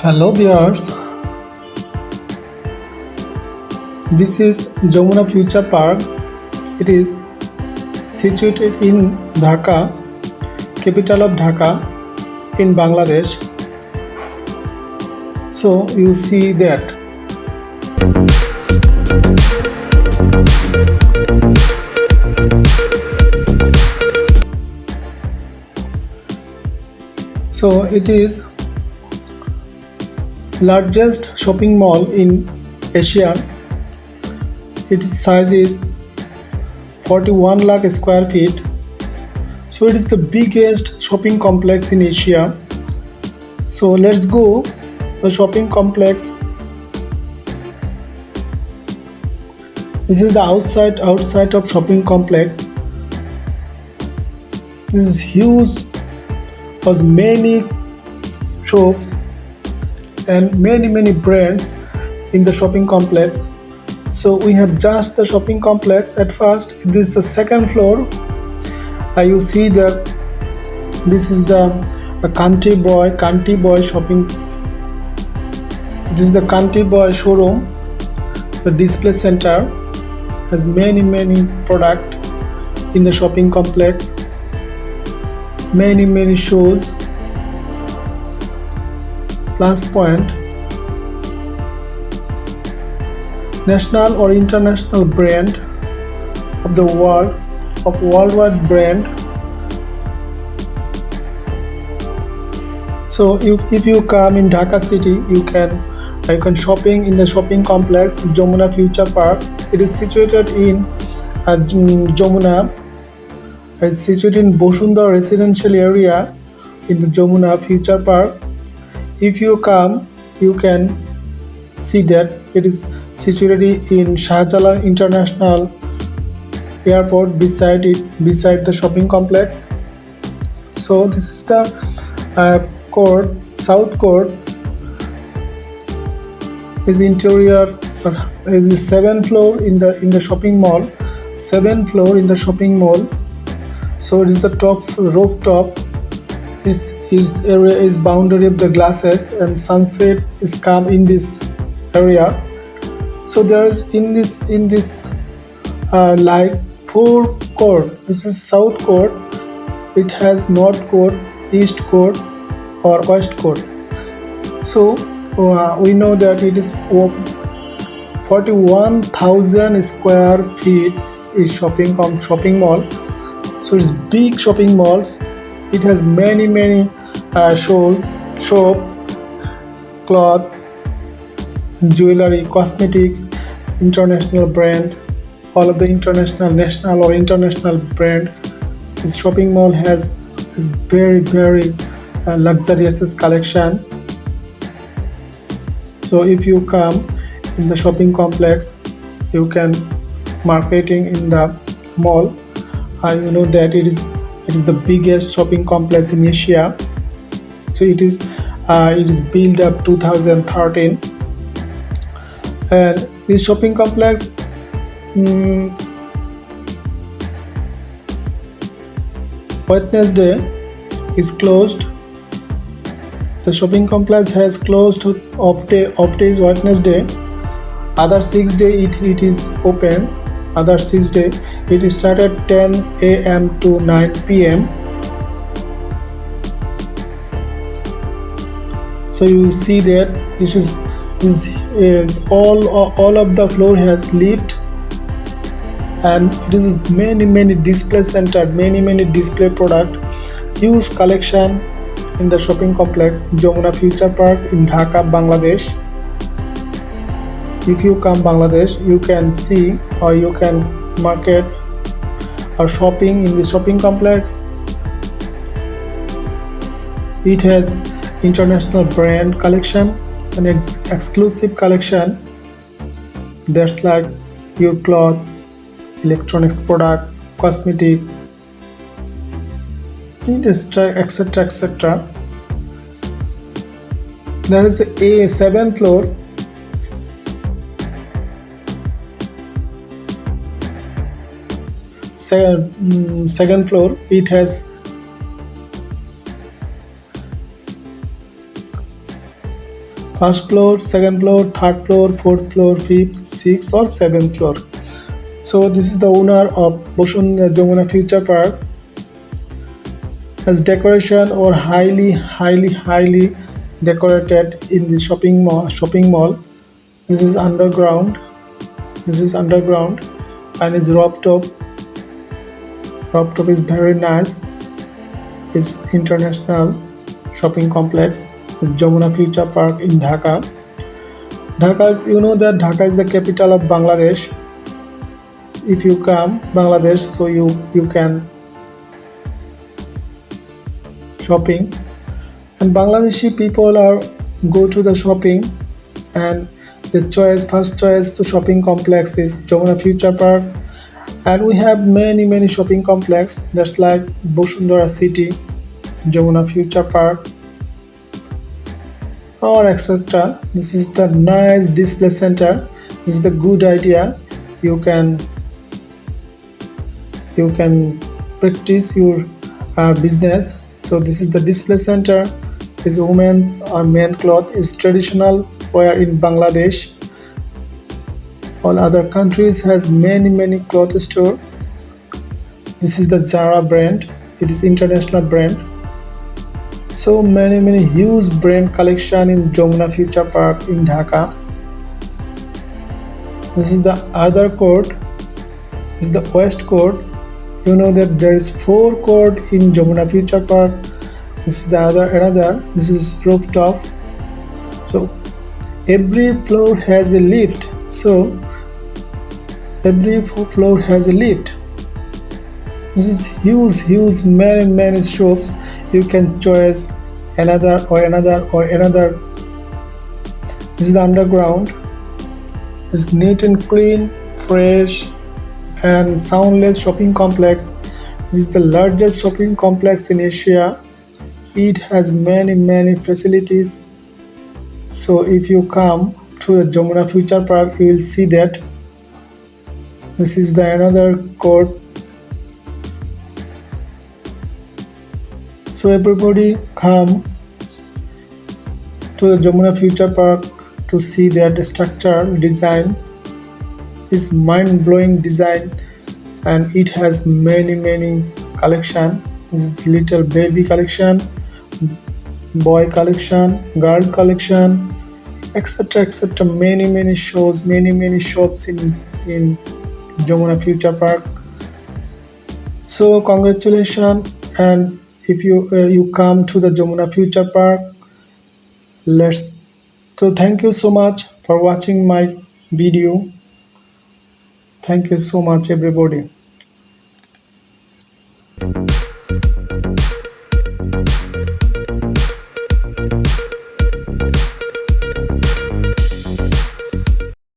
Hello viewers. This is Jamuna Future Park. It is situated in Dhaka, capital of Dhaka in Bangladesh. So you see that so it is largest shopping mall in Asia. Its size is 41 lakh square feet. So it is the biggest shopping complex in Asia. So let's go the shopping complex. This is the outside outside of shopping complex. This is huge. Was many shops and many many brands in the shopping complex. So we have just the shopping complex at first. This is the second floor. Uh, you see that this is the uh, country boy country boy shopping. This is the country boy showroom the display center. Has many many product in the shopping complex. Many many shows plus point national or international brand of the world of worldwide brand so if, if you come in dhaka city you can you can shopping in the shopping complex jamuna future park it is situated in uh, jamuna it's situated in boshundar residential area in the jamuna future park if you come you can see that it is situated in Shahjalan International Airport beside it beside the shopping complex so this is the uh, court south court is interior uh, is the seventh floor in the in the shopping mall seventh floor in the shopping mall so it is the top rooftop is is area is boundary of the glasses and sunset is come in this area. So there is in this in this uh, like four court this is south court it has north court east court or west court so uh, we know that it is 41000 square feet is shopping com- shopping mall. So it's big shopping malls it has many many uh, shop cloth jewelry cosmetics international brand. All of the international national or international brand. This shopping mall has has very very uh, luxurious collection. So if you come in the shopping complex you can marketing in the mall. Uh, you know that it is it is the biggest shopping complex in asia. So it is uh, it is built up 2013 and this shopping complex mm, wednesday is closed. The shopping complex has closed off day off days wednesday. Other six day it, it is open. Other six day it started 10 a.m to 9 p.m so you see that this is this is all all of the floor has lift. And this is many many display center many many display product huge collection in the shopping complex Jamuna Future Park in Dhaka Bangladesh. If you come Bangladesh you can see or you can market or shopping in the shopping complex. It has international brand collection and ex- exclusive collection. That's like your cloth electronics product cosmetic industry etc etc there is a seven floor second, mm, second floor it has first floor second floor third floor fourth floor fifth sixth or seventh floor. So this is the owner of boshun jamuna future park. Has decoration or highly highly highly decorated in the shopping mall shopping mall. This is underground. This is underground and its rooftop rooftop is very nice it's international shopping complex is Jamuna Future Park in Dhaka. Dhaka is, you know that Dhaka is the capital of Bangladesh. If you come Bangladesh, so you you can shopping, and Bangladeshi people are go to the shopping, and the choice first choice to shopping complex is Jamuna Future Park, and we have many many shopping complex. That's like Bosundara City, Jamuna Future Park, or etc this is the nice display center. This is the good idea. You can you can practice your uh, business. So this is the display center. This woman or men cloth is traditional wear in bangladesh all other countries has many many cloth store this is the zara brand it is international brand so many many huge brand collection in Jamuna Future Park in Dhaka. This is the other court. This is the west court. You know that there is four court in Jamuna Future Park. This is the other another. This is rooftop. So every floor has a lift. So every floor has a lift. This is huge, huge, many, many shops. You can choose another or another or another. This is the underground. It's neat and clean fresh and soundless shopping complex. It is the largest shopping complex in asia. It has many many facilities. So if you come to the jamuna future park you will see that this is the another court So everybody come to the Jamuna Future Park to see that structure design. Is mind-blowing design and it has many many collection. This is little baby collection, boy collection, girl collection, etc etc. Many many shows, many many shops in in Jamuna Future Park. So congratulations and if you uh, you come to the Jamuna Future Park let's so thank you so much for watching my video thank you so much everybody